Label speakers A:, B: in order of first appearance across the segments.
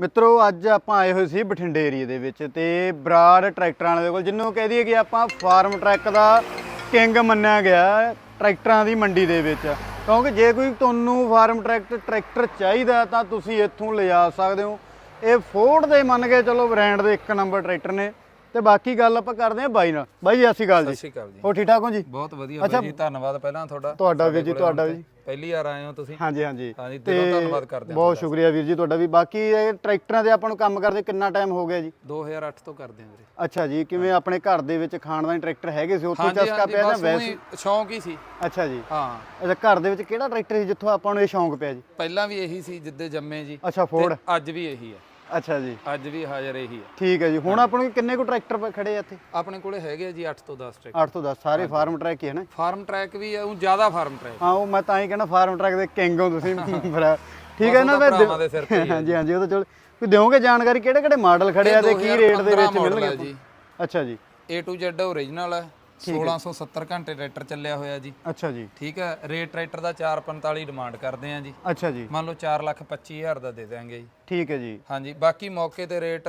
A: ਮਿੱਤਰੋ, ਅੱਜ ਆਪਾਂ ਆਏ ਹੋਏ ਸੀ ਬਠਿੰਡੇ ਏਰੀਏ ਦੇ ਵਿੱਚ ਤੇ ਬਰਾੜ ਟਰੈਕਟਰਾਂ ਵਾਲੇ ਦੇ ਕੋਲ, ਜਿਹਨੂੰ ਕਹਿ ਦਈਏ ਕਿ ਆਪਾਂ ਫਾਰਮ ਟਰੈਕ ਦਾ ਕਿੰਗ ਮੰਨਿਆ ਗਿਆ ਟਰੈਕਟਰਾਂ ਦੀ ਮੰਡੀ ਦੇ ਵਿੱਚ। ਕਿਉਂਕਿ ਜੇ ਕੋਈ ਤੁਹਾਨੂੰ ਫਾਰਮ ਟਰੈਕ, ਟਰੈਕਟਰ ਚਾਹੀਦਾ ਤਾਂ ਤੁਸੀਂ ਇੱਥੋਂ ਲਿਜਾ ਸਕਦੇ ਹੋ। ਇਹ ਫੋਰਡ ਦੇ ਮੰਨ ਕੇ ਚਲੋ ਬ੍ਰਾਂਡ ਦੇ ਇੱਕ ਨੰਬਰ ਟਰੈਕਟਰ ਨੇ। ਤੇ ਬਾਕੀ ਗੱਲ ਆਪਾਂ ਕਰਦੇ ਹਾਂ ਬਾਈ ਨਾਲ। ਬਾਈ ਸਤਿ ਸ਼੍ਰੀ ਅਕਾਲ
B: ਸਤਿ
A: ਜੀ
B: ਸ਼੍ਰੀ ਅਕਾਲ ਜੀ।
A: ਹੋ ਠੀਕ ਠਾਕ ਹੋ ਜੀ?
B: ਬਹੁਤ ਵਧੀਆ ਬਾਈ ਜੀ ਧੰਨਵਾਦ ਪਹਿਲਾਂ ਤੁਹਾਡਾ।
A: ਤੁਹਾਡਾ
B: ਸਾਡੇ
A: ਜੀ ਤੁਹਾਡਾ ਜੀ
B: ਤੇ। ਪਹਿਲੀ ਵਾਰ ਆਏ ਹੋ ਤੁਸੀਂ।
A: ਹਾਂਜੀ ਹਾਂਜੀ।
B: ਹਾਂਜੀ ਦਿਲੋਂ ਧੰਨਵਾਦ ਕਰਦੇ ਹਾਂ
A: ਬਹੁਤ ਸ਼ੁਕਰੀਆ ਵੀਰ ਜੀ ਤੁਹਾਡਾ ਵੀ। ਬਾਕੀ ਇਹ ਟਰੈਕਟਰਾਂ ਦੇ ਆਪਾਂ ਨੂੰ ਕੰਮ ਕਰਦੇ ਕਿੰਨਾ ਟਾਈਮ ਹੋ ਗਿਆ ਜੀ?
B: 2008 ਤੋਂ ਕਰਦੇ ਹਾਂ ਵੀਰੇ।
A: ਅੱਛਾ ਜੀ ਕਿਵੇਂ ਆਪਣੇ ਘਰ ਦੇ ਵਿੱਚ ਖਾਨਦਾਨੀ ਟਰੈਕਟਰ ਹੈਗੇ ਸੀ ਉੱਥੋਂ ਚਸਕਾ ਪਿਆ ਜਾਂ
B: ਬਸ
A: ਵੈਸੇ?
B: ਸ਼ੌਂਕ ਹੀ ਸੀ।
A: ਅੱਛਾ ਜੀ।
B: ਹਾਂ।
A: ਅੱਛਾ ਘਰ ਦੇ ਵਿੱਚ ਕਿਹੜਾ ਟਰੈਕਟਰ ਸੀ ਜਿੱਥੋਂ ਆਪਾਂ ਨੂੰ ਇਹ ਸ਼ੌਂਕ ਪਿਆ ਜੀ?
B: ਪਹਿਲਾਂ ਵੀ ਇਹੀ ਸੀ ਜਿੱਦੇ ਜੰਮੇ ਜੀ।
A: ਅੱਛਾ ਫੋਰਡ
B: ਤੇ ਅੱਜ ਵੀ ਇਹੀ ਹੈ।
A: ਅੱਛਾ ਜੀ।
B: ਅੱਜ ਵੀ ਹਾਜ਼ਰ ਇਹੀ ਹੈ
A: ਠੀਕ ਹੈ ਜੀ। ਹੁਣ ਆਪਾਂ ਨੂੰ ਕਿੰਨੇ ਕੁ ਟਰੈਕਟਰ ਖੜੇ ਆ ਇੱਥੇ?
B: ਆਪਣੇ ਕੋਲੇ ਹੈਗੇ ਆ ਜੀ 8 ਤੋਂ 10 ਟਰੈਕ
A: 8 ਤੋਂ 10 ਸਾਰੇ ਫਾਰਮ ਟਰੈਕ ਹੀ ਹੈ ਨਾ?
B: ਫਾਰਮ ਟਰੈਕ ਵੀ ਹੈ ਉਹ ਜ਼ਿਆਦਾ ਫਾਰਮ ਟਰੈਕ।
A: ਹਾਂ ਉਹ ਮੈਂ ਤਾਂ ਹੀ ਕਹਿੰਦਾ ਫਾਰਮ ਟਰੈਕ ਦੇ ਕਿੰਗ ਹੋ ਤੁਸੀਂ ਭਰਾ। ਠੀਕ ਹੈ ਨਾ ਮੈਂ
B: ਭਰਾਵਾਂ ਦੇ ਸਿਰ ਤੇ ਹੀ ਹੈ
A: ਹਾਂਜੀ ਹਾਂਜੀ ਉਹ ਤਾਂ ਚਲੋ। ਕੋਈ ਦਿਓਗੇ ਜਾਣਕਾਰੀ ਕਿਹੜੇ ਕਿਹੜੇ ਮਾਡਲ ਖੜੇ ਆ ਤੇ ਕੀ ਰੇਟ ਦੇ
B: 2015
A: ਵਿੱਚ
B: model
A: ਮਿਲਣਗੇ?
B: ਹੈ? ਜੀ।
A: ਅੱਛਾ ਜੀ।
B: A to Z ਹੈ 1670 ਘੰਟੇ ਟਰੈਕਟਰ ਚੱਲਿਆ ਹੋਇਆ ਜੀ।
A: ਅੱਛਾ ਜੀ।
B: ਠੀਕ ਹੈ ਰੇਟ ਟਰੈਕਟਰ ਦਾ 445 ਡਿਮਾਂਡ ਕਰਦੇ ਆ ਜੀ।
A: ਅੱਛਾ ਜੀ।
B: ਮੰਨ ਲਓ 425000 ਦਾ ਦੇ ਦਿਆਂਗੇ ਜੀ।
A: ਠੀਕ ਹੈ ਜੀ।
B: ਹਾਂਜੀ ਬਾਕੀ ਮੌਕੇ ਤੇ ਰੇਟ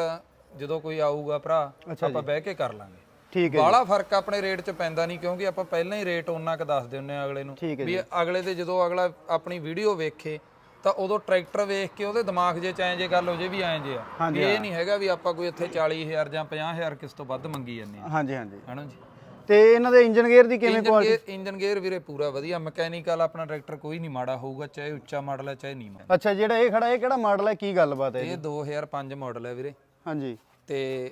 B: ਜਦੋਂ ਕੋਈ ਆਊਗਾ ਭਰਾ ਆਪਾਂ ਬਹਿ ਕੇ ਕਰ ਲਾਂਗੇ।
A: ਠੀਕ ਹੈ
B: ਬਾਹਲਾ ਫ਼ਰਕ ਆਪਣੇ ਰੇਟ 'ਚ ਪੈਂਦਾ ਨਹੀਂ ਕਿਉਂਕਿ ਆਪਾਂ ਪਹਿਲਾਂ ਹੀ ਰੇਟ ਉਹਨਾਂ ਕ ਦੱਸ ਦਿੰਨੇ ਆ ਅਗਲੇ ਨੂੰ
A: ਹੈ
B: ਵੀ ਅਗਲੇ ਤੇ ਜਦੋਂ ਅਗਲਾ ਆਪਣੀ ਵੀਡੀਓ ਵੇਖੇ ਤਾਂ ਉਦੋਂ ਟਰੈਕਟਰ ਵੇਖ ਕੇ ਉਹਦੇ ਦਿਮਾਗ 'ਚ ਐਂ ਜੇ ਗੱਲ ਹੋ ਜੇ ਵੀ ਐਂ ਜੇ ਆ। ਇਹ ਨਹੀਂ ਹੈਗਾ ਵੀ ਆਪਾਂ ਕੋਈ ਇੱਥੇ 40000 ਜਾਂ 50000 ਕਿਸ ਤੋਂ ਵੱਧ ਮੰਗੀ ਜਾਂਦੇ ਆ
A: ਹਾਂਜੀ ਹਾਂਜੀ।
B: ਹਨਾ ਜੀ?
A: ਤੇ ਇਹਨਾਂ ਦੇ ਇੰਜਨ ਗੇਅਰ ਦੀ ਕਿਵੇਂ
B: ਇੰਜਨ ਗੇਅਰ ਇੰਜਨ ਗੇਅਰ ਵੀਰੇ ਪੂਰਾ ਵਧੀਆ। ਮਕੈਨੀਕਲ ਆਪਣਾ ਟਰੈਕਟਰ ਕੋਈ ਨਹੀਂ ਮਾੜਾ ਹੋਊਗਾ ਚਾਹੇ ਉੱਚਾ ਮਾਡਲ ਹੈ ਚਾਹੇ ਨੀਵਾਂ।
A: ਅੱਛਾ ਜਿਹੜਾ ਇਹ ਖੜਾ ਇਹ ਕਿਹੜਾ ਮਾਡਲ ਹੈ? ਕੀ ਗੱਲਬਾਤ ਹੈ
B: ਇਹ 2005 ਮਾਡਲ ਹੈ ਵੀਰੇ।
A: ਹਾਂਜੀ।
B: ਤੇ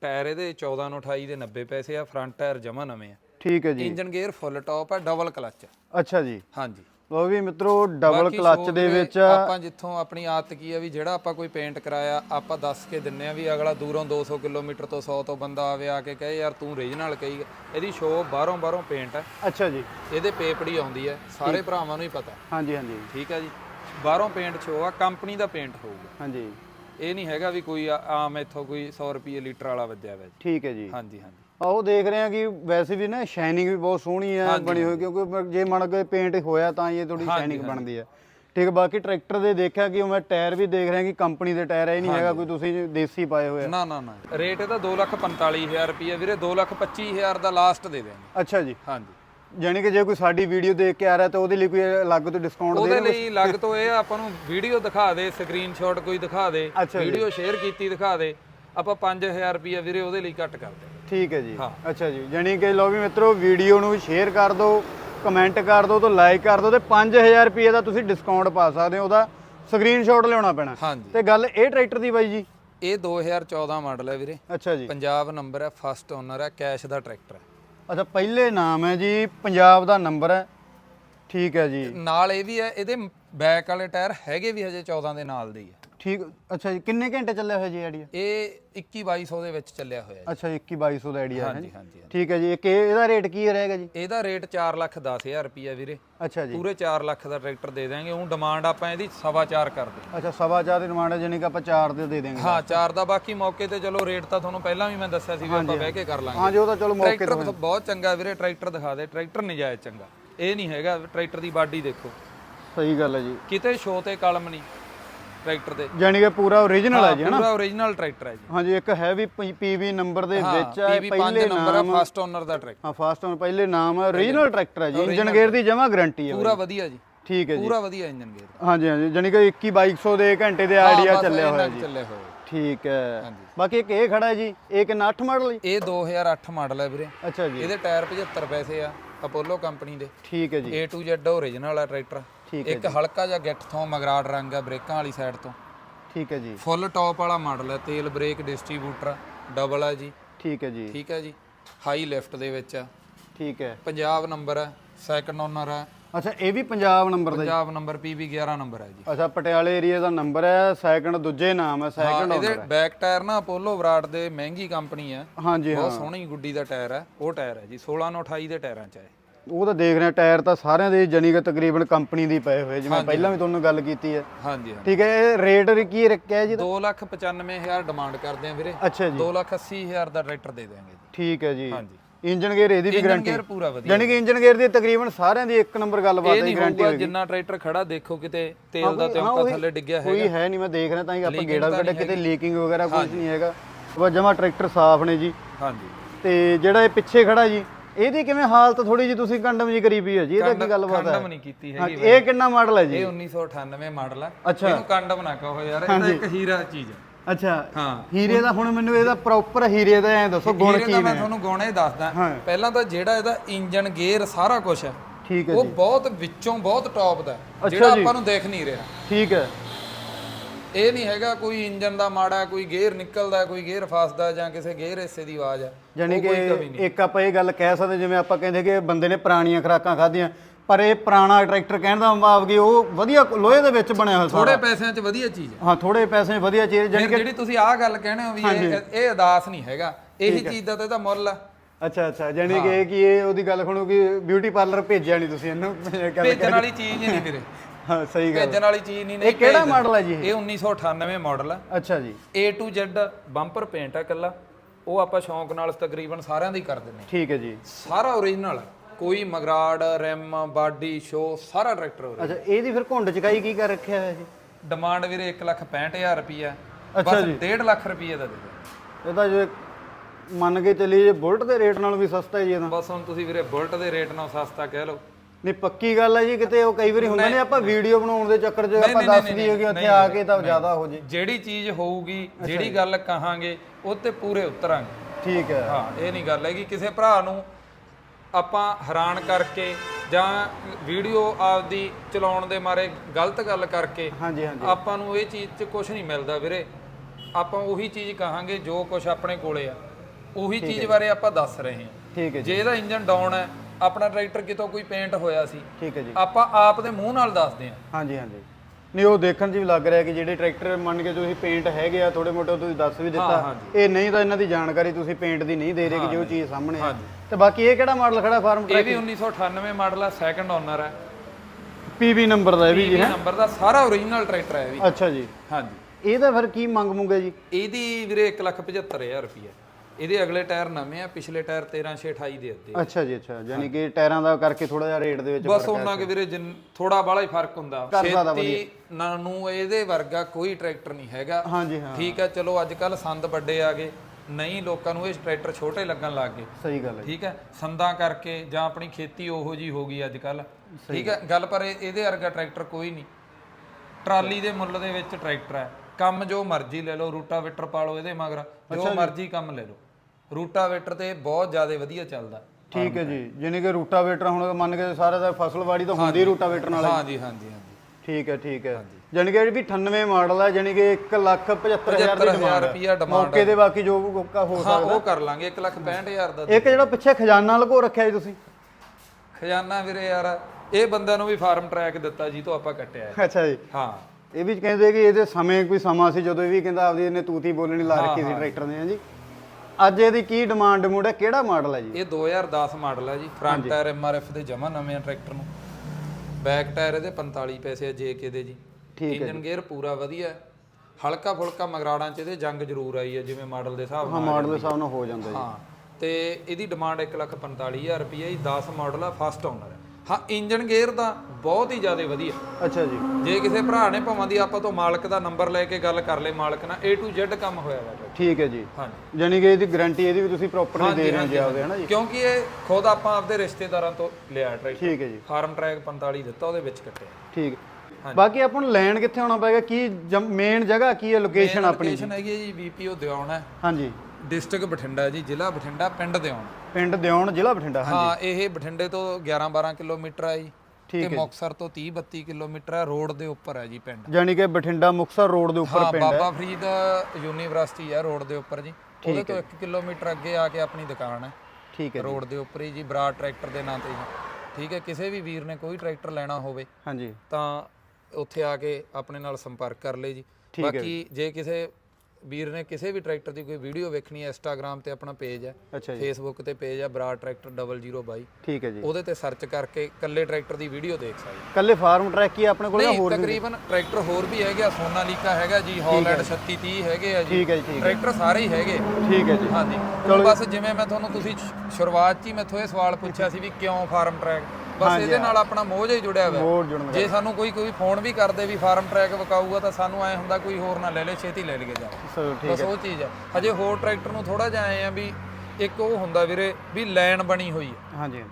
B: ਟਾਇਰ ਇਹਦੇ 14 ਨੂੰ 28 ਦੇ 90 ਪੈਸੇ ਆ ਫਰੰਟ ਟਾਇਰ ਜਮਾ ਨਵੇਂ ਆ।
A: ਠੀਕ ਹੈ ਜੀ।
B: ਇੰਜਨ ਗੇਅਰ ਫੁੱਲ ਟਾਪ ਆ ਡਬਲ ਕਲਚ
A: ਅੱਛਾ ਜੀ।
B: ਹਾਂਜੀ।
A: ਲੋ ਵੀ ਮਿੱਤਰੋ ਡਬਲ
B: ਬਾਕੀ
A: ਕਲੱਚ ਦੇ ਵਿੱਚ
B: ਆਪਾਂ ਜਿੱਥੋਂ ਆਪਣੀ ਆਦਤ ਕੀ ਆ ਵੀ ਜਿਹੜਾ ਆਪਾਂ ਕੋਈ ਪੇਂਟ ਕਰਾਇਆ ਆਪਾਂ ਦੱਸ ਕੇ ਦਿੰਨੇ ਆ ਵੀ ਅਗਲਾ ਦੂਰੋਂ 200 ਕਿਲੋਮੀਟਰ ਤੋਂ 100 ਤੋਂ ਬੰਦਾ ਆਵੇ ਆ ਕੇ ਕਹੇ ਯਾਰ ਤੂੰ ਰੀਜਨਲ ਕਹੀ ਇਹਦੀ ਸ਼ੋ ਬਾਹਰੋਂ ਬਾਹਰੋਂ ਪੇਂਟ ਹੈ
A: ਅੱਛਾ ਜੀ।
B: ਇਹਦੇ ਪੇਪੜੀ ਆਉਂਦੀ ਹੈ ਸਾਰੇ ਭਰਾਵਾਂ ਨੂੰ ਹੀ ਪਤਾ।
A: ਹਾਂਜੀ ਹਾਂਜੀ।
B: ਠੀਕ ਹੈ ਜੀ। ਬਾਹਰੋਂ ਪੇਂਟ ਸ਼ੋ ਆ ਕੰਪਨੀ ਦਾ ਪੇਂਟ ਹੋਊਗਾ।
A: ਹਾਂਜੀ।
B: ਇਹ ਨਹੀਂ ਹੈਗਾ ਵੀ ਕੋਈ ਆਮ ਇੱਥੋਂ ਕੋਈ 100 ਰੁਪਏ ਲੀਟਰ ਵਾਲਾ ਵੱਜਿਆ ਹੋਇਆ ਜੀ।
A: ਠੀਕ ਹੈ ਜੀ।
B: ਹਾਂਜੀ ਹਾਂਜੀ।
A: ਆਹ ਉਹ ਦੇਖ ਰਹੇ ਆ ਕਿ ਵੈਸੇ ਵੀ ਨਾ ਸ਼ਾਈਨਿੰਗ ਵੀ ਬਹੁਤ ਸੋਹਣੀ ਹੈ ਬਣੀ ਹੋਈ ਕਿਉਂਕਿ ਜੇ ਮਣ ਕੇ ਪੇਂਟ ਹੋਇਆ ਤਾਂ ਇਹ ਥੋੜੀ ਸ਼ਾਈਨਿੰਗ ਬਣਦੀ ਹੈ। ਠੀਕ ਬਾਕੀ ਟਰੈਕਟਰ ਦੇ ਦੇਖਿਆ ਕਿ ਉਹ ਮੈਂ ਟਾਇਰ ਵੀ ਦੇਖ ਰਿਹਾ ਕਿ ਕੰਪਨੀ ਦੇ ਟਾਇਰ ਹੈ ਇਹ ਨਹੀਂ ਹੈਗਾ ਕੋਈ ਤੁਸੀਂ ਦੇਸੀ ਪਾਏ ਹੋਏ ਆ।
B: ਨਾ ਨਾ ਨਾ। ਰੇਟ ਇਹਦਾ 245000 ਰੁਪਏ ਵੀਰੇ 225000 ਦਾ ਲਾਸਟ ਦੇ ਦਿਆਂਗੇ।
A: ਅੱਛਾ ਜੀ।
B: ਹਾਂਜੀ।
A: ਯਾਨੀ ਕਿ ਜੇ ਕੋਈ ਸਾਡੀ ਵੀਡੀਓ ਦੇਖ ਕੇ ਆ ਰਿਹਾ ਤਾਂ ਉਹਦੇ ਲਈ ਕੋਈ ਅਲੱਗ ਤੋਂ ਡਿਸਕਾਊਂਟ ਦੇ
B: ਉਹਦੇ ਲਈ ਲੱਗ ਤੋਂ ਇਹ ਆ, ਆਪਾਂ ਨੂੰ ਵੀਡੀਓ ਦਿਖਾ ਦੇ ਸਕਰੀਨਸ਼ਾਟ ਕੋਈ ਦਿਖਾ ਦੇ
A: ਅੱਛਾ ਜੀ।
B: ਵੀਡੀਓ ਸ਼ੇਅਰ ਕੀਤੀ ਦਿਖਾ ਦੇ। ਆਪਾਂ 5000 ਰੁਪਏ ਵੀਰੇ ਉਹਦੇ ਲਈ ਕੱਟ ਕਰ ਦੇ
A: ਠੀਕ ਹੈ ਜੀ।
B: ਹਾਂ।
A: ਅੱਛਾ ਜੀ। ਯਾਨੀ ਕਿ ਲੋ ਵੀ ਮਿੱਤਰੋ ਵੀਡੀਓ ਨੂੰ ਸ਼ੇਅਰ ਕਰ ਦਿਓ ਕਮੈਂਟ ਕਰ ਦਿਓ ਤੇ ਲਾਈਕ ਕਰ ਦਿਓ ਤੇ 5000 ਰੁਪਏ ਦਾ ਤੁਸੀਂ ਡਿਸਕਾਊਂਟ ਪਾ ਸਕਦੇ ਹੋ। ਉਹਦਾ ਸਕਰੀਨਸ਼ਾਟ ਲਿਆਉਣਾ ਪੈਣਾ।
B: ਹਾਂਜੀ।
A: ਤੇ ਗੱਲ ਇਹ ਟਰੈਕਟਰ ਦੀ ਬਾਈ ਜੀ?
B: ਇਹ 2014 ਮਾਡਲ ਹੈ ਵੀਰੇ।
A: ਅੱਛਾ ਜੀ।
B: ਪੰਜਾਬ ਨੰਬਰ ਹੈ ਫਸਟ ਓਨਰ ਹੈ ਕੈਸ਼ ਦਾ ਟਰੈਕਟਰ ਹੈ।
A: ਅੱਛਾ ਪਹਿਲੇ ਨਾਮ ਹੈ ਜੀ ਪੰਜਾਬ ਦਾ ਨੰਬਰ ਹੈ। ਠੀਕ ਹੈ ਜੀ।
B: ਨਾਲ ਇਹ ਵੀ ਹੈ ਇਹਦੇ ਬੈਕ ਵਾਲੇ ਟਾਇਰ ਹੈਗੇ ਵੀ ਹਜੇ 14 ਦੇ ਨਾਲ ਦੇ ਹੀ ਹੈ।
A: ਠੀਕ ਅੱਛਾ ਜੀ ਕਿੰਨੇ ਘੰਟੇ ਚੱਲਿਆ ਹੋਇਆ ਜੀ ਆਈਡੀਆ
B: ਇਹ 21 2200 ਦੇ ਵਿੱਚ ਚੱਲਿਆ ਹੋਇਆ ਜੀ।
A: ਅੱਛਾ ਜੀ 21 2200 ਦਾ ਆਈਡੀਆ ਹੈ
B: ਹਾਂਜੀ ਹਾਂਜੀ।
A: ਠੀਕ ਹੈ ਜੀ ਇੱਕ ਇਹ- ਇਹਦਾ ਰੇਟ ਕੀ ਰਹੇਗਾ ਜੀ?
B: ਇਹਦਾ ਰੇਟ 4 ਲੱਖ 10000 ਰੁਪਏ ਵੀਰੇ।
A: ਅੱਛਾ ਜੀ।
B: ਪੂਰੇ 4 ਲੱਖ ਦਾ ਟਰੈਕਟਰ ਦੇ ਦਾਂਗੇ ਉਹ ਡਿਮਾਂਡ ਆਪਾਂ ਇਹਦੀ ਸਵਾ ਚਾਰ ਕਰਦੇ
A: ਅੱਛਾ ਸਵਾ ਚਾਰ ਦੀ ਡਿਮਾਂਡ ਹੈ ਜਾਨੀ ਕਿ ਆਪਾਂ ਚਾਰ ਦੇ ਦੇ ਦੇਵਾਂਗੇ
B: ਹਾਂ ਚਾਰ ਦਾ। ਬਾਕੀ ਮੌਕੇ ਤੇ ਚਲੋ ਰੇਟ ਤਾਂ ਤੁਹਾਨੂੰ ਪਹਿਲਾਂ ਵੀ ਮੈਂ ਦੱਸਿਆ ਸੀ ਵੀ ਆਪਾਂ ਬਹਿ ਕੇ ਕਰ ਲਾਂਗੇ।
A: ਹਾਂ ਜੀ ਉਹ ਤਾਂ ਚਲੋ ਮੌਕੇ
B: ਟਰੈਕਟਰ ਤਾਂ ਬਹੁਤ ਚੰਗਾ ਵੀਰੇ ਟਰੈਕਟਰ ਦਿਖਾ ਦੇ। ਟਰੈਕਟਰ ਨਜਾਇਜ਼ ਚੰਗਾ। ਇਹ ਨਹੀਂ ਹੈਗਾ ਟਰੈਕਟਰ ਦੀ ਬਾਡੀ ਦੇਖੋ।
A: ਸਹੀ ਗੱਲ ਹੈ ਜੀ।
B: ਕਿਤੇ ਸ਼ੋ ਤੇ ਕਲਮ ਨਹੀਂ। ਟਰੈਕਟਰ ਦੇ
A: ਜਾਨੀ ਕਿ ਪੂਰਾ ਓਰੀਜਨਲ ਹੈ ਜੀ ਹਨਾ?
B: ਪੂਰਾ ਓਰੀਜਨਲ ਟਰੈਕਟਰ ਹੈ ਜੀ।
A: ਹਾਂਜੀ ਇੱਕ ਹੈ ਵੀ ਪੀਵੀ ਨੰਬਰ ਦੇ
B: ਹਾਂ
A: ਵਿੱਚ ਹੈ
B: PV 5
A: ਪਹਿਲੇ
B: ਨੰਬਰ ਹੈ
A: ਨਾਮ
B: ਫਸਟ ਓਨਰ ਦਾ ਟਰੈਕਟਰ।
A: ਹਾਂ ਫਾਸਟ on ਪਹਿਲੇ ਨਾਮ ਹੈ ਓਰੀਜਨਲ ਟਰੈਕਟਰ ਹੈ ਜੀ ਇੰਜਨ ਗੇਅਰ ਦੀ ਜਮਾ ਗਾਰੰਟੀ ਹੈ
B: ਪੂਰਾ ਵਧੀਆ ਜੀ।
A: ਠੀਕ ਹੈ ਜੀ।
B: ਪੂਰਾ ਵਧੀਆ ਇੰਜਨ ਗੇਅਰ
A: ਹਾਂਜੀ ਹਾਂਜੀ ਜਾਨੀ ਕਿ 21 2200 ਦੇ ਘੰਟੇ ਦੇ ਆਈਡੀਆ ਚੱਲਿਆ ਹੋਇਆ ਜੀ।
B: ਚੱਲਿਆ ਹੋਇਆ
A: ਠੀਕ ਹੈ। ਬਾਕੀ ਇੱਕ ਇਹ ਖੜਾ ਹੈ ਜੀ ਇਹ ਕਿੰਨਾ 8 ਮਾਡਲ ਜੀ?
B: ਇਹ 2008 ਮਾਡਲ ਹੈ ਵੀਰੇ।
A: ਅੱਛਾ ਜੀ।
B: ਇਹਦੇ ਟਾਇਰ 75 ਪੈਸੇ ਆ ਅਪੋਲੋ ਕੰਪਨੀ ਦੇ।
A: ਠੀਕ ਹੈ ਜੀ।
B: A to Z ਓਰੀਜਨਲ ਆ ਟਰੈਕਟਰ। ਇੱਕ ਹਲਕਾ ਜਿਹਾ ਗਿੱਠ ਤੋਂ ਮਗਰਾਟ ਰੰਗ ਆ ਬ੍ਰੇਕਾਂ ਵਾਲੀ ਸਾਈਡ ਤੋਂ।
A: ਠੀਕ ਹੈ ਜੀ।
B: ਫੁੱਲ ਟੌਪ ਵਾਲਾ ਮਾਡਲ ਹੈ ਤੇਲ ਬ੍ਰੇਕ ਡਿਸਟ੍ਰੀਬਿਊਟਰ ਡਬਲ ਹੈ ਜੀ।
A: ਠੀਕ ਹੈ ਜੀ।
B: ਠੀਕ ਹੈ ਜੀ। ਹਾਈ ਲਿਫਟ ਦੇ ਵਿੱਚ ਆ।
A: ਠੀਕ ਹੈ।
B: ਪੰਜਾਬ ਨੰਬਰ ਹੈ ਸੈਕੰਡ ਓਨਰ ਹੈ
A: ਅੱਛਾ ਇਹ ਵੀ ਪੰਜਾਬ ਨੰਬਰ ਦਾ?
B: ਪੰਜਾਬ ਨੰਬਰ PB 11 ਨੰਬਰ ਹੈ ਜੀ।
A: ਅੱਛਾ ਪਟਿਆਲੇ ਏਰੀਆ ਦਾ ਨੰਬਰ ਹੈ ਸੈਕੰਡ ਦੂਜੇ ਨਾਮ ਹੈ ਸੈਕੰਡ
B: ਇਹਦੇ ਬੈਕ ਟਾਇਰ ਨਾ ਅਪੋਲੋ ਬਰਾਡ ਦੇ ਮਹਿੰਗੀ ਕੰਪਨੀ ਹੈ
A: ਹਾਂਜੀ ਹਾਂ।
B: ਬਹੁਤ ਸੋਹਣੀ ਗੁੱਡੀ ਦਾ ਟਾਇਰ ਹੈ ਉਹ ਟਾਇਰ ਹੈ ਜੀ 16 ਨੂੰ 28 ਦੇ ਟਾਇਰਾਂ 'ਚ ਹੈ
A: ਉਹ ਤਾਂ ਦੇਖ ਰਹੇ ਟਾਇਰ ਤਾਂ ਸਾਰਿਆਂ ਦੇ ਜਾਨੀ ਕਿ ਤਕਰੀਬਨ ਕੰਪਨੀ ਦੀ ਪਏ ਹੋਏ ਜਿਵੇਂ ਪਹਿਲਾਂ ਵੀ ਤੁਹਾਨੂੰ ਗੱਲ ਕੀਤੀ ਹੈ।
B: ਹਾਂਜੀ
A: ਠੀਕ ਹੈ ਇਹ ਰੇਟ ਕੀ ਰੱਖਿਆ ਜੀ
B: 295000 ਡਿਮਾਂਡ ਕਰਦੇ ਆ ਵੀਰੇ।
A: ਅੱਛਾ ਜੀ।
B: 280000 ਦਾ ਟਰੈਕਟਰ ਦੇ ਦੇਵਾਂਗੇ ਜੀ।
A: ਠੀਕ ਹੈ ਜੀ।
B: ਹਾਂਜੀ।
A: ਇੰਜਨ ਗੇਅਰ ਇਹਦੀ ਵੀ
B: ਇੰਜਨ
A: ਗਾਰੰਟੀ
B: ਗੇਅਰ ਪੂਰਾ ਵਧੀਆ।
A: ਯਾਨੀ ਕਿ ਇੰਜਨ ਗੇਅਰ ਦੀ ਤਕਰੀਬਨ ਸਾਰਿਆਂ ਦੀ ਇੱਕ ਨੰਬਰ ਗੱਲਬਾਤ ਹੈ ਗਾਰੰਟੀ
B: ਹੋਊਗਾ ਜਿੰਨਾ ਟਰੈਕਟਰ ਖੜਾ ਦੇਖੋ ਕਿਤੇ ਤੇਲ ਦਾ ਤਿਉਂਕਾ ਥੱਲੇ ਡਿੱਗਿਆ ਹੈ
A: ਕੋਈ ਹੈ ਨਹੀਂ ਮੈਂ ਦੇਖ ਰਿਹਾ ਤਾਂ ਹੀ ਆਪਾਂ ਗੇੜਾ
B: ਨਹੀਂ
A: ਕਿਤੇ ਲੀਕਿੰਗ ਵਗੈਰਾ ਕੁਝ ਨਹੀਂ ਹੈਗਾ। ਬਸ ਜਮਾ ਟਰੈਕਟਰ ਸਾਫ਼ ਨੇ ਜੀ।
B: ਹਾਂਜੀ।
A: ਤੇ ਜਿਹੜਾ ਇਹ ਪਿੱਛੇ ਖੜਾ ਜੀ ਇਹਦੀ ਕਿਵੇਂ ਹਾਲਤ ਥੋੜੀ ਜੀ ਤੁਸੀਂ ਕੰਡਮ ਜੀ ਕਰੀ ਪਈ ਹੈ ਜੀ ਇਹਦਾ ਕੀ ਗੱਲਬਾਤ ਹੈ?
B: ਕੰਡਮ ਨਹੀਂ ਕੀਤੀ
A: ਹਾਂ,
B: ਹੈਗੀ
A: ਇਹ ਕਿੰਨਾ ਮਾਡਲ ਹੈ ਜੀ?
B: ਇਹ 1998 ਮਾਡਲ ਆ।
A: ਅੱਛਾ।
B: ਇਹਨੂੰ ਕੰਡਮ ਨਾ ਕਹੋ ਯਾਰ ਇਹ ਤਾਂ ਇੱਕ ਹੀਰਾ ਚੀਜ਼ ਹੈ
A: ਅੱਛਾ
B: ਹਾਂ।
A: ਹੀਰੇ ਦਾ ਹੁਣ ਮੈਨੂੰ ਇਹਦਾ ਪ੍ਰੋਪਰ ਹੀਰੇ ਦਾ ਐ ਦੱਸੋ ਗੁਣ
B: ਹੀਰੇ
A: ਕੀ
B: ਦਾ ਮੈਂ
A: ਨੇ?
B: ਤੁਹਾਨੂੰ ਗੁਣ ਇਹ ਦੱਸਦਾ।
A: ਹਾਂ।
B: ਪਹਿਲਾਂ ਤਾਂ ਜਿਹੜਾ ਇਹਦਾ ਇੰਜਨ ਗੇਅਰ ਸਾਰਾ ਕੁਝ ਹੈ
A: ਠੀਕ ਹੈ
B: ਉਹ
A: ਜੀ।
B: ਬਹੁਤ ਵਿੱਚੋਂ ਬਹੁਤ ਟੌਪ ਦਾ ਹੈ,
A: ਅੱਛਾ
B: ਜਿਹੜਾ
A: ਜੀ।
B: ਆਪਾਂ ਨੂੰ ਦੇਖ ਨਹੀਂ ਰਿਹਾ।
A: ਠੀਕ ਹੈ।
B: ਇਹ ਨਹੀਂ ਹੈਗਾ ਕੋਈ ਇੰਜਨ ਦਾ ਮਾੜਾ ਕੋਈ ਗੇਅਰ ਨਿਕਲਦਾ ਕੋਈ ਗੇਅਰ ਫਸਦਾ ਜਾਂ ਕਿਸੇ ਗੇਅਰ ਹਿੱਸੇ ਦੀ ਆਵਾਜ਼ ਹੈ
A: ਯਾਨੀ ਕਿ ਇੱਕ ਆਪਾਂ ਇਹ ਗੱਲ ਕਹਿ ਸਕਦੇ ਜਿਵੇਂ ਆਪਾਂ ਕਹਿੰਦੇ ਕਿ ਬੰਦੇ ਨੇ ਪੁਰਾਣੀਆਂ ਖੁਰਾਕਾਂ ਖਾਧੀਆਂ ਪਰ ਇਹ ਪੁਰਾਣਾ ਟਰੈਕਟਰ ਕਹਿਣ ਦਾ ਭਾਵ ਕਿ ਉਹ ਵਧੀਆ ਲੋਹੇ ਦੇ ਵਿੱਚ ਬਣਿਆ ਹੋਇਆ
B: ਥੋੜੇ ਪੈਸਿਆਂ 'ਚ ਵਧੀਆ ਚੀਜ਼ ਹੈ
A: ਹਾਂ ਥੋੜੇ ਪੈਸੇ ਵਧੀਆ ਚੀਜ਼ ਯਾਨੀ
B: ਫਿਰ ਜਿਹੜੀ ਤੁਸੀਂ ਆਹ ਗੱਲ ਕਹਿੰਦੇ ਹੋ ਵੀ ਇਹ ਇਹ ਅਦਾਸ ਨਹੀਂ ਹੈਗਾ ਇਹੀ ਚੀਜ਼ ਦਾ ਤਾਂ ਇਹਦਾ ਮੁੱਲ ਆ।
A: ਅੱਛਾ ਅੱਛਾ ਯਾਨੀ ਕਿ ਇਹ ਕਿ ਇਹ ਉਹਦੀ ਗੱਲ ਸੁਣੋ ਕਿ ਬਿਊਟੀ ਪਾਰਲਰ ਭੇਜਿਆ ਨਹੀਂ ਤੁਸੀਂ ਇਹਨੂੰ
B: ਭੇਜਣ ਵਾਲੀ ਚੀਜ਼ ਹੀ ਨਹੀਂ ਵੀਰੇ।
A: ਹਾਂ ਸਹੀ ਗੱਲ।
B: ਭੇਜਣ ਵਾਲੀ ਚੀਜ਼ ਨਹੀਂ
A: ਇਹ ਕਿਹੜਾ ਮਾਡਲ ਹੈ ਜੀ ਇਹ?
B: ਇਹ 1998 ਮਾਡਲ ਆ
A: ਅੱਛਾ ਜੀ।
B: A to Z bumper paint ਆ ਕੱਲਾ ਉਹ ਆਪਾਂ ਸ਼ੌਂਕ ਨਾਲ ਤਕਰੀਬਨ ਸਾਰਿਆਂ ਦੀ ਕਰ ਦਿੰਨੇ
A: ਠੀਕ ਹੈ ਜੀ।
B: ਸਾਰਾ ਓਰੀਜਨਲ ਕੋਈ ਮਗਰਾੜ ਰਿਮ ਬਾਡੀ ਸ਼ੋ ਸਾਰਾ ਟਰੈਕਟਰ ਹੋ
A: ਅੱਛਾ ਇਹਦੀ ਫਿਰ ਘੁੰਡ ਚਕਾਈ ਕੀ ਕਰ ਰੱਖਿਆ ਹੈ ਜੀ?
B: ਡਿਮਾਂਡ ਵੀਰੇ 165000 ਰੁਪਿਆ
A: ਅੱਛਾ
B: ਬਸ
A: ਜੀ।
B: 1.5 ਲੱਖ ਰੁਪਏ ਦਾ ਦੇ ਦਿਓ।
A: ਇਹਦਾ ਜੇ ਮੰਨ ਕੇ ਚੱਲੀਏ ਜੇ ਬੁਲਟ ਦੇ ਰੇਟ ਨਾਲ ਵੀ ਸਸਤਾ ਹੈ ਜੀ ਇਹਦਾ
B: ਬਸ ਹੁਣ ਤੁਸੀਂ ਵੀਰੇ ਬੁਲਟ ਦੇ ਰੇਟ ਨਾਲ ਸਸਤਾ ਕਹਿ ਲਓ।
A: ਨਹੀਂ ਪੱਕੀ ਗੱਲ ਹੈ ਜੀ ਕਿਤੇ ਉਹ ਕਈ ਵਾਰੀ ਹੁੰਦਾ ਨੇ ਆਪਾਂ ਵੀਡੀਓ ਬਣਾਉਣ ਦੇ ਚੱਕਰ 'ਚ ਆਪਾਂ ਦੱਸ ਦਈਏ ਕਿ ਉੱਥੇ ਆ ਕੇ ਤਾਂ ਜ਼ਿਆਦਾ ਹੋ ਜੇ।
B: ਜਿਹੜੀ ਚੀਜ਼ ਹੋਊਗੀ ਜਿਹੜੀ ਗੱਲ ਕਹਾਂਗੇ ਉਹ ਤੇ ਪੂਰੇ ਉਤਰਾਂਗੇ।
A: ਠੀਕ ਹੈ।
B: ਹਾਂ ਇਹ ਨਹੀਂ ਗੱਲ ਹੈਗੀ। ਕਿਸੇ ਭਰਾ ਨੂੰ ਆਪਾਂ ਹੈਰਾਨ ਕਰਕੇ ਜਾਂ ਵੀਡੀਓ ਆਪਦੀ ਚਲਾਉਣ ਦੇ ਮਾਰੇ ਗਲਤ ਗੱਲ ਕਰਕੇ
A: ਹਾਂਜੀ ਹਾਂਜੀ।
B: ਆਪਾਂ ਨੂੰ ਇਹ ਚੀਜ਼ 'ਚ ਕੁਝ ਨਹੀਂ ਮਿਲਦਾ ਵੀਰੇ। ਆਪਾਂ ਉਹੀ ਚੀਜ਼ ਕਹਾਂਗੇ ਜੋ ਕੁਝ ਆਪਣੇ ਕੋਲੇ ਆ। ਉਹੀ ਚੀਜ਼ ਬਾਰੇ ਆਪਾਂ ਦੱਸ ਰਹੇ ਹਾਂ।
A: ਠੀਕ ਹੈ ਜੇ।
B: ਇਹਦਾ ਇੰਜਨ ਡਾਊਨ ਹੈ ਆਪਣਾ ਟਰੈਕਟਰ ਕਿਤੋਂ ਕੋਈ ਪੇਂਟ ਹੋਇਆ ਸੀ।
A: ਠੀਕ ਹੈ ਜੀ।
B: ਆਪਾਂ ਆਪ ਦੇ ਮੂੰਹ ਨਾਲ ਦੱਸਦੇ ਹਾਂ।
A: ਹਾਂਜੀ ਹਾਂਜੀ। ਨਹੀਂ ਉਹ ਦੇਖਣ 'ਚ ਵੀ ਲੱਗ ਰਿਹਾ ਕਿ ਜਿਹੜੇ ਟਰੈਕਟਰ ਮੰਨ ਕੇ ਤੁਸੀਂ ਪੇਂਟ ਹੈਗੇ ਆ ਥੋੜੇ ਮੋਟੇ ਤੁਸੀਂ ਦੱਸ ਵੀ ਦਿੱਤਾ। ਇਹ ਨਹੀਂ ਤਾਂ ਇਹਨਾਂ ਦੀ ਜਾਣਕਾਰੀ ਤੁਸੀਂ ਪੇਂਟ ਦੀ ਨਹੀਂ ਦੇ ਰਹੇ ਕਿ ਜੋ ਚੀਜ਼ ਸਾਹਮਣੇ ਆ। ਤੇ ਬਾਕੀ ਇਹ ਕਿਹੜਾ ਮਾਡਲ ਖੜਾ ਫਾਰਮ
B: ਇਹ ਵੀ 1998 ਮਾਡਲ ਆ ਸੈਕੰਡ ਓਨਰ ਹੈ
A: ਪੀਵੀ ਨੰਬਰ ਦਾ ਇਹ ਵੀ ਜੀ
B: ਇਹ ਨੰਬਰ ਦਾ ਸਾਰਾ ਓਰੀਜਨਲ ਟਰੈਕਟਰ ਹੈ ਇਹ ਵੀ।
A: ਅੱਛਾ ਜੀ।
B: ਹਾਂਜੀ।
A: ਇਹਦਾ ਫਿਰ ਕੀ ਮੰਗ ਮੁੰਗਾ ਜੀ?
B: ਇਹਦੀ ਵੀਰੇ 175000 ਰੁਪਏ ਇਹਦੇ ਅਗਲੇ ਟਾਇਰ ਨਵੇਂ ਆ ਪਿਛਲੇ ਟਾਇਰ 13628 ਦੇ ਅੱਧੇ
A: ਅੱਛਾ ਜੀ ਅੱਛਾ। ਯਾਨੀ ਕਿ ਟਾਇਰਾਂ ਦਾ ਕਰਕੇ ਥੋੜਾ ਜਿਹਾ ਰੇਟ ਦੇ ਵਿੱਚ
B: ਬਸ ਉਹਨਾਂ ਕੇ ਵੀਰੇ ਜਿੰਨ ਥੋੜਾ ਬਾਲਾ ਹੀ ਫ਼ਰਕ ਹੁੰਦਾ। ਛੇਤੀ ਨਾ ਨੂੰ ਇਹਦੇ ਵਰਗਾ ਕੋਈ ਟਰੈਕਟਰ ਨਹੀਂ ਹੈਗਾ।
A: ਹਾਂਜੀ ਹਾਂ।
B: ਠੀਕ ਹੈ ਚਲੋ ਅੱਜ ਕੱਲ ਸੰਦ ਵੱਡੇ ਆ ਗਏ। ਨਹੀਂ ਲੋਕਾਂ ਨੂੰ ਇਹ ਟਰੈਕਟਰ ਛੋਟੇ ਲੱਗਣ ਲੱਗ ਗਏ।
A: ਸਹੀ ਗੱਲ ਹੈ।
B: ਠੀਕ ਹੈ ਸੰਦਾਂ ਕਰਕੇ ਜਾਂ ਆਪਣੀ ਖੇਤੀ ਉਹੋ ਜੀ ਹੋ ਗਈ ਅੱਜ ਕੱਲ ਠੀਕ ਹੈ ਗੱਲ। ਪਰ ਇਹ- ਇਹਦੇ ਵਰਗਾ ਟਰੈਕਟਰ ਕੋਈ ਨਹੀਂ। ਟਰਾਲੀ ਦੇ ਮੁੱਲ ਦੇ ਵਿੱਚ ਟਰੈਕਟਰ ਹੈ ਕੰਮ ਜੋ ਮਰਜ਼ੀ ਲੈ ਲਓ ਰੂਟਾਵੇਟਰ ਪਾ ਲਓ ਇਹਦੇ ਮਗਰ। ਜੋ। ਮਰਜ਼ੀ ਕੰਮ ਲੈ ਲਓ। ਰੂਟਾਵੇਟਰ ਤੇ ਬਹੁਤ ਜ਼ਿਆਦਾ ਵਧੀਆ ਚੱਲਦਾ।
A: ਠੀਕ ਹੈ ਜੀ ਯਾਨੀ ਕਿ ਰੂਟਾਵੇਟਰ ਹੁਣ ਮੰਨ ਕੇ ਸਾਰੇ ਦਾ ਫਸਲਵਾੜੀ ਤਾਂ ਹੁੰਦੀ ਰੂਟਾਵੇਟਰ ਨਾਲ ਹੈ।
B: ਹਾਂਜੀ ਹਾਂਜੀ ਹਾਂਜੀ।
A: ਠੀਕ ਹੈ ਠੀਕ ਹੈ। ਯਾਨੀ ਕਿ ਇਹ ਵੀ 98 ਮਾਡਲ ਹੈ ਯਾਨੀ ਕਿ 175000 ਦੀ
B: 75000
A: ਡਿਮਾਂਡ ਹੈ।
B: ਰੁਪਿਆ ਡਿਮਾਂਡ
A: ਮੌਕੇ ਦੇ ਬਾਕੀ ਜੋ ਵੀ ਕੋ- ਹੋ
B: ਹਾਂ ਉਹ ਕਰ ਲਾਂਗੇ 165000 ਦਾ
A: ਇੱਕ ਜਿਹੜਾ ਪਿੱਛੇ ਖਜ਼ਾਨਾ ਲਗੋ ਰੱਖਿਆ ਜੀ ਤੁਸੀਂ।
B: ਖਜ਼ਾਨਾ ਵੀਰੇ ਯਾਰ ਇਹ ਬੰਦਿਆਂ ਨੂੰ ਵੀ ਫਾਰਮ ਟਰੈਕ ਦਿੱਤਾ ਜੀ ਤੋਂ ਆਪਾਂ ਕੱਟਿਆ ਹੈ।
A: ਅੱਛਾ ਜੀ।
B: ਹਾਂ।
A: ਇਹ ਵੀ ਕਹਿੰਦੇ ਕਿ ਇਹਦੇ ਸਮੇਂ ਕੋਈ ਸਮਾਂ ਸੀ ਜਦੋਂ ਇਹ ਵੀ ਕਹਿੰਦਾ ਆਪਦੀ ਇਹਨੇ ਤੂਤੀ ਬੋਲਣੀ ਲਾ ਰੱਖੀ ਸੀ ਟਰੈਕਟਰ ਨੇ ਜੀ। ਅੱਜ ਇਹਦੀ ਕੀ ਡਿਮਾਂਡ ਡਮੂਡ ਹੈ? ਕਿਹੜਾ ਮਾਡਲ ਹੈ ਜੀ?
B: ਇਹ 2010 ਮਾਡਲ ਹੈ ਜੀ। ਫਰੰਟ ਟਾਇਰ ਐਮਆਰਐਫ ਦੇ ਜਮਾ ਨਵੇਂ ਆ ਟਰੈਕਟਰ ਨੂੰ। ਬੈਕ ਟਾਇਰ ਇਹਦੇ 45 ਪੈਸੇ ਆ ਜੇਕੇ ਦੇ ਜੀ।
A: ਠੀਕ
B: ਇੰਜਨ ਗੇਅਰ ਪੂਰਾ ਵਧੀਆ ਹੈ। ਹਲਕਾ ਫੁਲਕਾ ਮਗਰਾੜਾਂ ਚ ਇਹਦੇ ਜੰਗ ਜ਼ਰੂਰ ਆਈ ਹੈ ਜਿਵੇਂ ਮਾਡਲ ਦੇ ਹਿਸਾਬ
A: ਹਾਂ
B: ਨਾਲ
A: ਮਾਡਲ ਦੇ ਹਿਸਾਬ ਨਾਲ ਹੋ ਜਾਂਦਾ ਜੀ।
B: ਹਾਂ। ਤੇ ਇਹਦੀ ਡਿਮਾਂਡ 145000 ਰੁਪਏ ਜੀ। 10 ਮਾਡਲ ਆ ਫਸਟ ਓਨਰ ਹੈ। ਹਾਂ ਇੰਜਨ ਗੇਅਰ ਦਾ ਬਹੁਤ ਹੀ ਜ਼ਿਆਦਾ ਵਧੀਆ।
A: ਅੱਛਾ ਜੀ।
B: ਜੇ ਕਿਸੇ ਭਰਾ ਨੇ ਭਾਵਾਂ ਦੀ ਆਪਾਂ ਤੋਂ ਮਾਲਕ ਦਾ ਨੰਬਰ ਲੈ ਕੇ ਗੱਲ ਕਰ ਲੇ ਮਾਲਕ ਨਾਲ A to Z ਕੰਮ ਹੋਇਆ ਜੀ।
A: ਠੀਕ ਹੈ ਜੀ।
B: ਹਾਂਜੀ।
A: ਯਾਨੀ ਕਿ ਇਹਦੀ ਗਾਰੰਟੀ ਇਹਦੀ ਵੀ ਤੁਸੀਂ ਪ੍ਰੋਪਰਲੀ ਦੇ ਰਹੇ ਹੋ ਜੀ ਆਪਦੇ ਹਨਾ ਜੀ?
B: ਕਿਉਂਕਿ ਇਹ ਖੁਦ ਆਪਾਂ ਆਪਦੇ ਰਿਸ਼ਤੇਦਾਰਾਂ ਤੋਂ ਲਿਆ ਟਰੈਕਟਰ
A: ਠੀਕ ਹੈ ਜੀ।
B: ਫਾਰਮ ਟਰੈਕ 45 ਦਿੱਤਾ ਉਹਦੇ ਵਿੱਚ ਕੱਟਿਆ।
A: ਠੀਕ। ਬਾਕੀ ਆਪਾਂ ਨੂੰ ਲੈਣ ਕਿੱਥੇ ਆਉਣਾ ਪਏਗਾ? ਕੀ ਮੇਨ ਜਗ੍ਹਾ ਕੀ ਹੈ ਲੋਕੇਸ਼ਨ ਆਪਣੀ?
B: ਲੋਕੇਸ਼ਨ ਹੈਗੀ ਹੈ ਜੀ ਬੀਪੀਓ ਦਿਉਣ ਹੈ।
A: ਹਾਂਜੀ।
B: ਡਿਸਟ੍ਰਿਕਟ ਬਠਿੰਡਾ ਜੀ ਜ਼ਿਲ੍ਹਾ ਬਠਿੰਡਾ ਪਿੰਡ ਦਿਉਣ
A: ਪਿੰਡ ਦਿਉਣ ਜ਼ਿਲ੍ਹਾ ਬਠਿੰਡਾ
B: ਹਾਂ ਇਹ ਬਠਿੰਡੇ ਤੋਂ 11 12 ਕਿਲੋਮੀਟਰ ਹੈ ਜੀ।
A: ਠੀਕ
B: ਤੇ ਮੁਕਤਸਰ ਤੋਂ 30 32 ਕਿਲੋਮੀਟਰ ਹੈ ਰੋਡ ਦੇ ਉੱਪਰ ਹੈ ਜੀ ਪਿੰਡ।
A: ਯਾਨੀ ਕਿ ਬਠਿੰਡਾ ਮੁਕਤਸਰ ਰੋਡ ਦੇ ਉੱਪਰ
B: ਹਾਂ
A: ਪਿੰਡ ਹੈ।
B: ਬਾਬਾ ਫਰੀਦ ਯੂਨੀਵਰਸਿਟੀ ਹੈ ਰੋਡ ਦੇ ਉੱਪਰ ਜੀ। ਉਹਦੇ ਤੋਂ 1 ਕਿਲੋਮੀਟਰ ਅੱਗੇ ਆ ਕੇ ਆਪਣੀ ਦੁਕਾਨ ਹੈ।
A: ਠੀਕ ਹੈ
B: ਰੋਡ ਦੇ ਉੱਪਰ ਹੀ ਜੀ ਬਰਾੜ ਟਰੈਕਟਰ ਦੇ ਨਾਂ ਤੇ ਜੀ। ਠੀਕ ਹੈ ਕਿਸੇ ਵੀ ਵੀਰ ਨੇ ਕੋਈ ਟਰੈਕਟਰ ਲੈਣਾ ਹੋਵੇ
A: ਹਾਂਜੀ।
B: ਤਾਂ ਉੱਥੇ ਆ ਕੇ ਆਪਣੇ ਨਾਲ ਸੰਪਰਕ ਕਰ ਲਈ ਜੀ। ਬਾਕੀ ਜੇ ਕਿਸੇ ਵੀਰ ਨੇ ਕਿਸੇ ਵੀ ਟਰੈਕਟਰ ਦੀ ਕੋਈ ਵੀਡੀਓ ਵੇਖਣੀ ਹੈ ਇੰਸਟਾਗ੍ਰam ਤੇ ਆਪਣਾ ਪੇਜ ਹੈ
A: ਅੱਛਾ ਜੀ।
B: ਫੇਸਬੁੱਕ ਤੇ ਪੇਜ ਹੈ ਬਰਾੜ ਟਰੈਕਟਰ 002
A: ਠੀਕ ਹੈ ਜੀ।
B: ਉਹਦੇ ਤੇ ਸਰਚ ਕਰਕੇ ਇਕੱਲੇ ਟਰੈਕਟਰ ਦੀ ਵੀਡੀਓ ਦੇਖ ਸਕਦੇ
A: ਕੱਲੇ ਫਾਰਮ ਟਰੈਕ ਹੀ ਆਪਣੇ ਕੋਲ ਹੋਰ ਵੀ?
B: ਤਕਰੀਬਨ ਟਰੈਕਟਰ ਹੋਰ ਵੀ ਹੈਗੇ ਆ ਸੋਨਾਲੀਕਾ ਹੈਗਾ ਜੀ ਹਾਲੈਂਡ 3630 ਹੈਗੇ ਆ ਜੀ।
A: ਠੀਕ ਹੈ ਜੀ ਠੀਕ
B: ਟਰੈਕਟਰ ਸਾਰੇ ਹੀ ਹੈਗੇ।
A: ਠੀਕ ਹੈ ਜੀ।
B: ਹਾਂਜੀ। ਹੁਣ ਬਸ ਜਿਵੇਂ ਮੈਂ ਤੁਹਾਨੂੰ ਤੁਸੀਂ ਸ਼ੁਰੂਆਤ 'ਚ ਹੀ ਮੈਥੋਂ ਇਹ ਸਵਾਲ ਪੁੱਛਿਆ ਸੀ ਵੀ ਕਿਉਂ ਫਾਰਮ ਟਰੈਕ? ਬਸ ਇਹਦੇ ਨਾਲ ਆਪਣਾ ਮੋਹ ਜਿਹਾ ਹੀ ਜੁੜਿਆ ਹੋਇਆ।
A: ਜੁੜਨ
B: ਜੇ ਸਾਨੂੰ ਕੋਈ ਕੋਈ ਫੋਨ ਵੀ ਕਰਦੇ ਵੀ ਫਾਰਮ ਟਰੈਕ ਵਿਕਾਊਗਾ ਤਾਂ ਸਾਨੂੰ ਐ ਹੁੰਦਾ ਕੋਈ ਹੋਰ ਨਾ ਲੈ ਲੈ ਛੇਤੀ ਲੈ ਲਈਏ ਜਾ।
A: ਠੀਕ
B: ਬਸ ਉਹ ਚੀਜ਼ ਆ। ਹਜੇ ਹੋਰ ਟਰੈਕਟਰ ਨੂੰ ਥੋੜਾ ਜਿਹਾ ਐ ਆ ਵੀ ਇੱਕ ਉਹ ਹੁੰਦਾ ਵੀਰੇ ਵੀ ਲਾਈਨ ਬਣੀ ਹੋਈ ਹੈ।
A: ਹਾਂਜੀ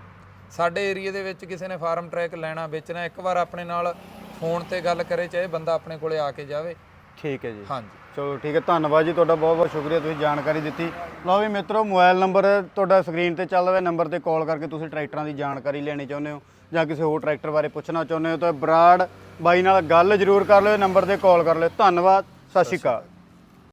B: ਸਾਡੇ ਏਰੀਆ ਦੇ ਵਿੱਚ ਕਿਸੇ ਨੇ ਫਾਰਮ ਟਰੈਕ ਲੈਣਾ ਵੇਚਣਾ ਇੱਕ ਵਾਰ ਆਪਣੇ ਨਾਲ ਫੋਨ ਤੇ ਗੱਲ ਕਰੇ ਚਾਹੇ ਬੰਦਾ ਆਪਣੇ ਕੋਲੇ ਆ ਕੇ ਜਾਵੇ।
A: ਠੀਕ ਹੈ ਜੀ।
B: ਹਾਂਜੀ।
A: ਚਲੋ ਠੀਕ ਹੈ ਧੰਨਵਾਦ ਜੀ ਤੁਹਾਡਾ ਬਹੁਤ ਬਹੁਤ ਸ਼ੁਕਰੀਆ ਤੁਸੀਂ ਜਾਣਕਾਰੀ ਦਿੱਤੀ। ਲਓ ਵੀ ਮਿੱਤਰੋ ਮੋਬਾਈਲ ਨੰਬਰ ਤੁਹਾਡਾ ਸਕਰੀਨ ਤੇ ਚੱਲ ਰਿਹਾ ਨੰਬਰ ਤੇ ਕਾਲ ਕਰਕੇ ਤੁਸੀਂ ਟਰੈਕਟਰਾਂ ਦੀ ਜਾਣਕਾਰੀ ਲੈਣੀ ਚਾਹੁੰਦੇ ਹੋ ਜਾਂ ਕਿਸੇ ਹੋਰ ਟਰੈਕਟਰ ਬਾਰੇ ਪੁੱਛਣਾ ਚਾਹੁੰਦੇ ਹੋ ਤਾਂ ਬਰਾੜ ਬਾਈ ਨਾਲ ਗੱਲ ਜ਼ਰੂਰ ਕਰ ਲਿਓ ਨੰਬਰ ਤੇ ਕਾਲ ਕਰ ਲਿਓ। ਧੰਨਵਾਦ ਸਤਿ ਸ਼੍ਰੀ ਅਕਾਲ।